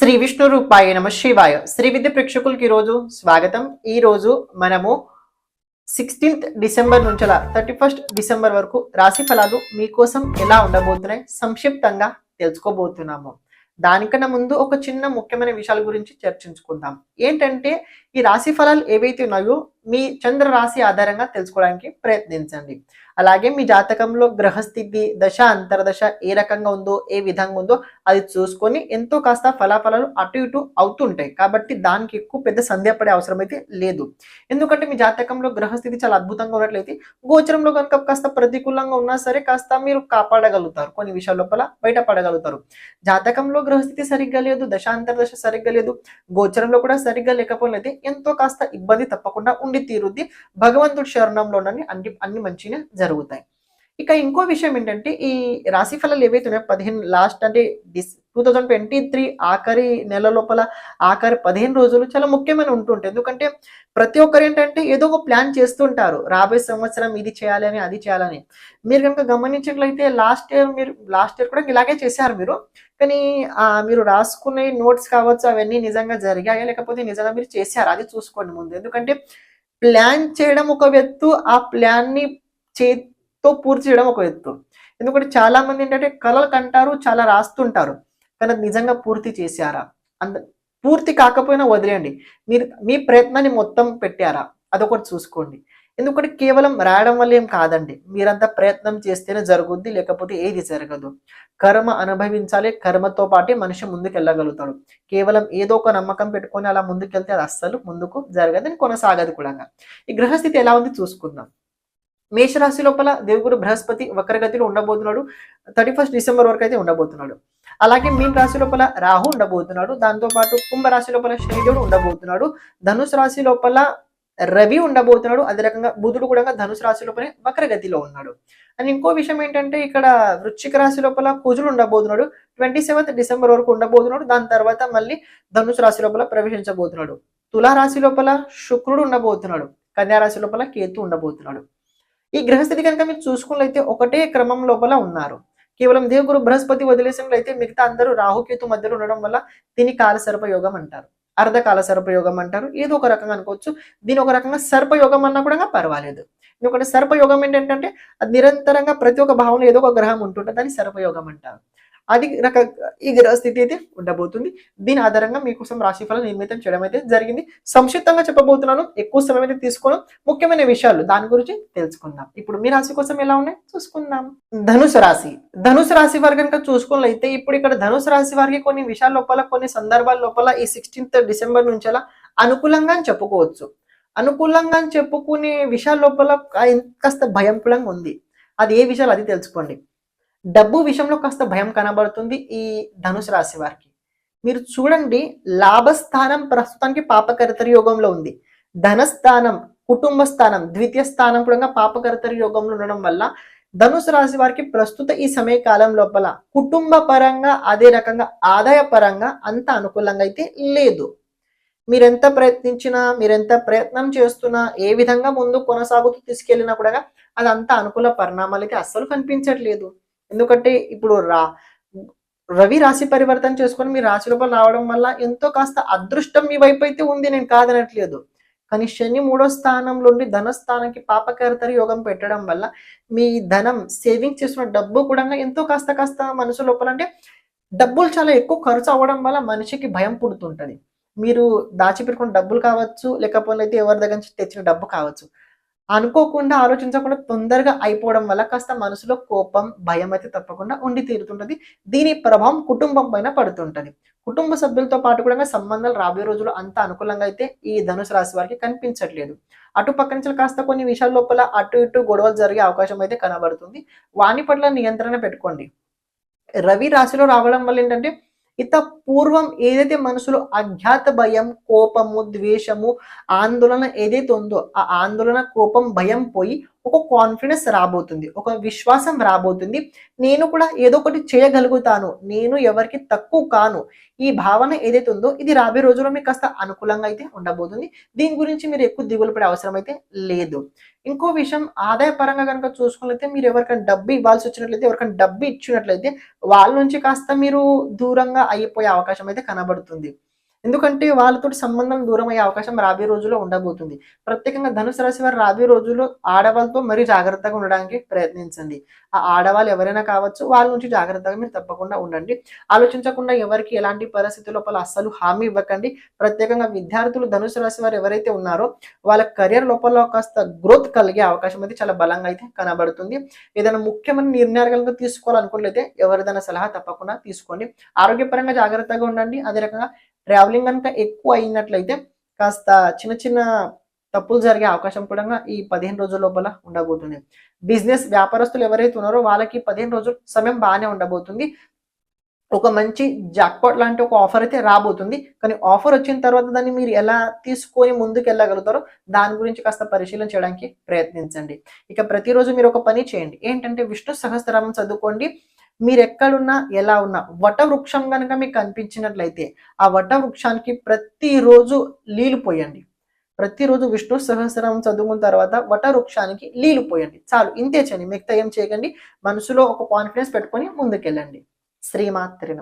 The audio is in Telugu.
శ్రీ విష్ణు రూపాయ నమ శివాయ. శ్రీ విద్య ప్రేక్షకులకి ఈరోజు స్వాగతం. ఈ రోజు మనము సిక్స్టీన్త్ డిసెంబర్ నుంచి థర్టీ ఫస్ట్ డిసెంబర్ వరకు రాశి ఫలాలు మీకోసం ఎలా ఉండబోతున్నాయి సంక్షిప్తంగా తెలుసుకోబోతున్నాము. దానికన్నా ముందు ఒక చిన్న ముఖ్యమైన విషయాల గురించి చర్చించుకుందాం. ఏంటంటే ఈ రాశి ఫలాలు ఏవైతే ఉన్నాయో మీ చంద్ర రాశి ఆధారంగా తెలుసుకోవడానికి ప్రయత్నించండి. అలాగే మీ జాతకంలో గ్రహస్థితి దశ అంతర్దశ ఏ రకంగా ఉందో ఏ విధంగా ఉందో అది చూసుకొని ఎంతో కాస్త ఫలాఫలాలు అటు ఇటు అవుతుంటాయి. కాబట్టి దానికి ఎక్కువ పెద్ద సందేహపడే అవసరం అయితే లేదు. ఎందుకంటే మీ జాతకంలో గ్రహస్థితి చాలా అద్భుతంగా ఉన్నట్లయితే గోచరంలో కనుక కాస్త ప్రతికూలంగా ఉన్నా సరే కాస్త మీరు కాపాడగలుగుతారు. కొన్ని విషయాల లోపల బయటపడగలుగుతారు. జాతకంలో గ్రహస్థితి సరిగ్గా లేదు దశ అంతర్దశ సరిగ్గా లేదు గోచరంలో కూడా సరిగ్గా లేకపోయినైతే ఎంతో కాస్త ఇబ్బంది తప్పకుండా ఉండి తీరుద్ది. భగవంతుడి శరణంలోనని అన్ని అన్ని మంచిగా జరుగుతాయి. ఇక ఇంకో విషయం ఏంటంటే ఈ రాశి ఫలాలు ఏవైతే ఉన్నాయో పదిహేను లాస్ట్ అంటే this two thousand twenty three ఆఖరి నెల లోపల ఆఖరి పదిహేను రోజులు చాలా ముఖ్యమైన ఉంటుంటాయి ఎందుకంటే ప్రతి ఒక్కరు ఏంటంటే ఏదో ఒక ప్లాన్ చేస్తుంటారు. రాబోయే సంవత్సరం ఇది చేయాలని అది చేయాలని. మీరు కనుక గమనించినట్లయితే లాస్ట్ ఇయర్ మీరు లాస్ట్ ఇయర్ కూడా ఇలాగే చేశారు మీరు. కానీ మీరు రాసుకునే నోట్స్ కావచ్చు అవన్నీ నిజంగా జరిగాయా? లేకపోతే నిజంగా మీరు చేశారు? అది చూసుకోండి ముందు. ఎందుకంటే ప్లాన్ చేయడం ఒక ఎత్తు ఆ ప్లాన్ని చేతితో పూర్తి చేయడం ఒక ఎత్తు ఎందుకంటే చాలా మంది ఏంటంటే కళలు కంటారు చాలా రాస్తుంటారు. కానీ అది నిజంగా పూర్తి చేశారా? అంత పూర్తి కాకపోయినా వదిలేయండి. మీరు మీ ప్రయత్నాన్ని మొత్తం పెట్టారా? అదొకటి చూసుకోండి. ఎందుకంటే కేవలం రాయడం వల్ల ఏం కాదండి. మీరంతా ప్రయత్నం చేస్తేనే జరుగుద్ది లేకపోతే ఏది జరగదు. కర్మ అనుభవించాలి కర్మతో పాటే మనిషి ముందుకు వెళ్ళగలుగుతాడు కేవలం ఏదో ఒక నమ్మకం పెట్టుకొని అలా ముందుకెళ్తే అది అస్సలు ముందుకు జరగదు అని కొనసాగదు కూడా. ఈ గ్రహస్థితి ఎలా ఉంది చూసుకుందాం. మేషరాశి లోపల దేవుగురు బృహస్పతి వక్రగతిలో ఉండబోతున్నాడు. థర్టీ ఫస్ట్ డిసెంబర్ వరకు అయితే ఉండబోతున్నాడు. అలాగే మీన రాశి లోపల రాహు ఉండబోతున్నాడు. దాంతో పాటు కుంభ రాశి లోపల శనిదేవుడు ఉండబోతున్నాడు. ధనుసు రాశి లోపల రవి ఉండబోతున్నాడు. అదే రకంగా బుధుడు కూడా ధనుసు రాశి లోపలే వక్రగతిలో ఉన్నాడు. అండ్ ఇంకో విషయం ఏంటంటే ఇక్కడ వృశ్చిక రాశి లోపల కుజుడు ఉండబోతున్నాడు. ట్వంటీ సెవెంత్ డిసెంబర్ వరకు ఉండబోతున్నాడు. దాని తర్వాత మళ్ళీ ధనుసు రాశి లోపల ప్రవేశించబోతున్నాడు. తులా రాశి లోపల శుక్రుడు ఉండబోతున్నాడు. కన్యా రాశి లోపల కేతు ఉండబోతున్నాడు. ఈ గ్రహస్థితి కనుక మీరు చూసుకున్నట్లయితే ఒకటే క్రమం లోపల ఉన్నారు. కేవలం దేవుగురు బృహస్పతి వదిలేసినట్లయితే మిగతా అందరూ రాహుకేతు మధ్యలో ఉండడం వల్ల దీని కాలసర్ప యోగం అంటారు. అర్ధకాల సర్పయోగం అంటారు. ఏదో ఒక రకంగా అనుకోవచ్చు. దీని ఒక రకంగా సర్పయోగం అన్నా కూడా పర్వాలేదు. ఎందుకంటే సర్పయోగం ఏంటంటే అది నిరంతరంగా ప్రతి ఒక్క భావంలో ఏదో ఒక గ్రహం ఉంటుంటే దాన్ని సర్పయోగం అంటారు. అది రక ఈ గ్రహ స్థితి అయితే ఉండబోతుంది. దీని ఆధారంగా మీకోసం రాశిఫలం నిర్మితం చేయడం అయితే జరిగింది. సంక్షిప్తంగా చెప్పబోతున్నాను. ఎక్కువ సమయం అయితే తీసుకోను. ముఖ్యమైన విషయాలు దాని గురించి తెలుసుకుందాం. ఇప్పుడు మీ రాశి కోసం ఎలా ఉన్నాయి? చూసుకుందాం. ధనుసు రాశి. ధనుసు రాశి వారు కనుక చూసుకున్నట్లయితే ఇప్పుడు ఇక్కడ ధనుసు రాశి వారికి కొన్ని విషయాల లోపల కొన్ని సందర్భాల లోపల ఈ సిక్స్టీన్త్ డిసెంబర్ నుంచి అలా అనుకూలంగా అని చెప్పుకోవచ్చు. అనుకూలంగా అని చెప్పుకునే విషయాల లోపల కాస్త భయంకులంగా ఉంది. అది ఏ విషయాలు అది తెలుసుకోండి. డబ్బు విషయంలో కాస్త భయం కనబడుతుంది ఈ ధనుసు రాశి వారికి. మీరు చూడండి లాభస్థానం ప్రస్తుతానికి పాపకర్తరి యోగంలో ఉంది. ధనస్థానం కుటుంబ స్థానం ద్వితీయ స్థానం కూడా పాపకర్తరి యోగంలో ఉండడం వల్ల ధనుసు రాశి వారికి ప్రస్తుత ఈ సమయ కాలం లోపల కుటుంబ పరంగా అదే రకంగా ఆదాయ పరంగా అంత అనుకూలంగా అయితే లేదు. మీరెంత ప్రయత్నించినా మీరెంత ప్రయత్నం చేస్తున్నా ఏ విధంగా ముందు కొనసాగుతూ తీసుకెళ్ళినా కూడా అది అంత అనుకూల పరిణామాలు అయితే అస్సలు కనిపించట్లేదు. ఎందుకంటే ఇప్పుడు రా రవి రాశి పరివర్తన చేసుకొని మీ రాశి లోపల రావడం వల్ల ఎంతో కాస్త అదృష్టం మీ వైపు అయితే ఉంది నేను కాదనట్లేదు. కానీ శని మూడో స్థానంలో ధనస్థానానికి పాపకర్తరి యోగం పెట్టడం వల్ల మీ ధనం సేవింగ్ చేసిన డబ్బు కూడా ఎంతో కాస్త కాస్త మనసు లోపల అంటే డబ్బులు చాలా ఎక్కువ ఖర్చు అవ్వడం వల్ల మనిషికి భయం పుడుతుంటది. మీరు దాచిపెట్టుకున్న డబ్బులు కావచ్చు లేకపోతే అయితే ఎవరి దగ్గర నుంచి తెచ్చిన డబ్బు కావచ్చు. అనుకోకుండా ఆలోచించకుండా తొందరగా అయిపోవడం వల్ల కాస్త మనసులో కోపం భయం అయితే తప్పకుండా ఉండి తీరుతుంటది. దీని ప్రభావం కుటుంబం పైన పడుతుంటది. కుటుంబ సభ్యులతో పాటు కూడా సంబంధాలు రాబోయే రోజులు అంత అనుకూలంగా అయితే ఈ ధనుసు రాశి వారికి కనిపించట్లేదు. అటు పక్క నుంచి కాస్త కొన్ని విషయాల లోపల అటు ఇటు గొడవలు జరిగే అవకాశం అయితే కనబడుతుంది. వాని పట్ల నియంత్రణ పెట్టుకోండి. రవి రాశిలో రావడం వల్ల ఏంటంటే ఇత పూర్వం ఏదైతే మనసులో అజ్ఞాత భయం కోపము ద్వేషము ఆందోళన ఏదైతే ఉందో ఆ ఆందోళన కోపం భయం పోయి ఒక కాన్ఫిడెన్స్ రాబోతుంది ఒక విశ్వాసం రాబోతుంది. నేను కూడా ఏదో ఒకటి చేయగలుగుతాను నేను ఎవరికి తక్కువ కాను. ఈ భావన ఏదైతే ఉందో ఇది రాబోయే రోజుల్లో మీకు కాస్త అనుకూలంగా అయితే ఉండబోతుంది. దీని గురించి మీరు ఎక్కువ దిగులు పడే అవసరం అయితే లేదు. ఇంకో విషయం ఆదాయ పరంగా కనుక చూసుకున్నట్లయితే మీరు ఎవరికైనా డబ్బు ఇవ్వాల్సి వచ్చినట్లయితే ఎవరికైనా డబ్బు ఇచ్చినట్లయితే వాళ్ళ నుంచి కాస్త మీరు దూరంగా అయిపోయే అవకాశం అయితే కనబడుతుంది. ఎందుకంటే వాళ్ళతో సంబంధం దూరం అయ్యే అవకాశం రాబోయే రోజుల్లో ఉండబోతుంది. ప్రత్యేకంగా ధనుసు రాశి వారు రాబోయే రోజుల్లో ఆడవాళ్ళతో మరీ జాగ్రత్తగా ఉండడానికి ప్రయత్నించండి. ఆ ఆడవాళ్ళు ఎవరైనా కావచ్చు వాళ్ళ నుంచి జాగ్రత్తగా మీరు తప్పకుండా ఉండండి. ఆలోచించకుండా ఎవరికి ఎలాంటి పరిస్థితి లోపల అస్సలు హామీ ఇవ్వకండి. ప్రత్యేకంగా విద్యార్థులు ధనుసు రాశి వారు ఎవరైతే ఉన్నారో వాళ్ళ కెరియర్ లోపల కాస్త గ్రోత్ కలిగే అవకాశం అయితే చాలా బలంగా అయితే కనబడుతుంది. ఏదైనా ముఖ్యమైన నిర్ణయాలు కనుక తీసుకోవాలనుకున్నట్లయితే ఎవరిదైనా సలహా తప్పకుండా తీసుకోండి. ఆరోగ్యపరంగా జాగ్రత్తగా ఉండండి. అదే రకంగా ట్రావెలింగ్ కనుక ఎక్కువ అయినట్లయితే కాస్త చిన్న చిన్న తప్పులు జరిగే అవకాశం కూడా ఈ పదిహేను రోజుల లోపల ఉండబోతుంది. బిజినెస్ వ్యాపారస్తులు ఎవరైతే ఉన్నారో వాళ్ళకి పదిహేను రోజుల సమయం బాగానే ఉండబోతుంది. ఒక మంచి జాక్పాట్ లాంటి ఒక ఆఫర్ అయితే రాబోతుంది. కానీ ఆఫర్ వచ్చిన తర్వాత దాన్ని మీరు ఎలా తీసుకొని ముందుకు వెళ్ళగలుగుతారో దాని గురించి కాస్త పరిశీలన చేయడానికి ప్రయత్నించండి. ఇక ప్రతిరోజు మీరు ఒక పని చేయండి. ఏంటంటే విష్ణు సహస్రనామం చదువుకోండి. మీరు ఎక్కడున్నా ఎలా ఉన్నా వట వృక్షం కనుక మీకు కనిపించినట్లయితే ఆ వట వృక్షానికి ప్రతిరోజు నీళ్ళు పోయండి. ప్రతిరోజు విష్ణు సహస్రం చదువుకున్న తర్వాత వట వృక్షానికి పోయండి. చాలు ఇంతే చేయండి. మిగతా ఏం చేయకండి. మనసులో ఒక కాన్ఫిడెన్స్ పెట్టుకొని ముందుకెళ్ళండి. శ్రీమాత్రి